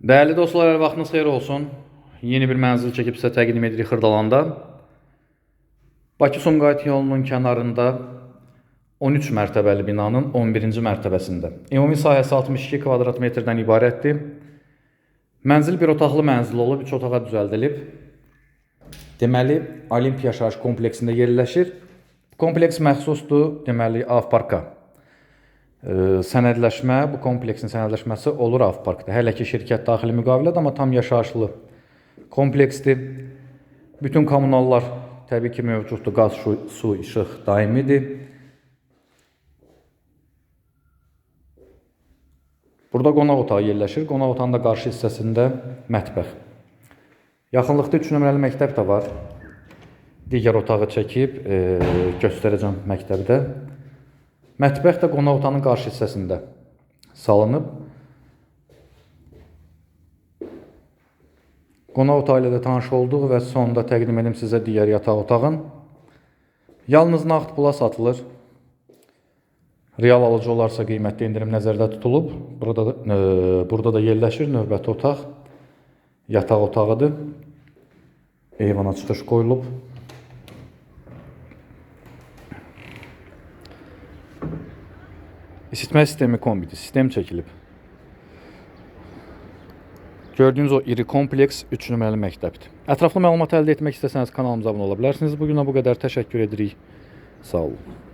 Değerli dostlar, hər vaxtınız xeyir olsun. Yeni bir mənzil çəkib sizə təqdim edirik Xırdalanda. Bakı-Sumqayıt yolunun kənarında 13 mərtəbəli binanın 11-ci mərtəbəsində. Ümumi sahəsi 62 kvadrat metrdən ibarətdir. Mənzil bir otaqlı mənzil olub, 3 otağa düzəldilib. Deməli, Olimp yaşayış kompleksində yerləşir. Kompleks məxsusdur, deməli, Avparka. Sənədləşmə, bu kompleksin sənədləşməsi olur Avparkda. Hələ ki şirkət daxili müqavilədir, amma tam yaşayışlı kompleksdir. Bütün kommunallar təbii ki mövcuddur. Qaz, su, su işıq daimidir. Burada qonaq otağı yerləşir. Qonaq otağının da qarşı hissəsində mətbəx. Yaxınlıqda 3 nömrəli məktəb də var. Digər otağı çəkib e, göstərəcəm məktəbdə. Mətbəx də qonaq otağının qarşı hissəsində salınıb. Qonaq otağı ilə də tanış olduq və sonda təqdim edim sizə digər yataq otağın. Yalnız nağd pula satılır. Real alıcı olarsa qiymətli endirim nəzərdə tutulub. Burada da, e, burada da yerləşir növbəti otaq. Yataq otağıdır. Eyvana çıxış qoyulub. İsitmə sistemi kombidir. Sistem çəkilib. Gördüyünüz o iri kompleks 3 nömrəli məktəbdir. Ətraflı məlumat əldə etmək istəsəniz kanalımıza abunə ola bilərsiniz. Bu günə bu qədər. Sağ olun.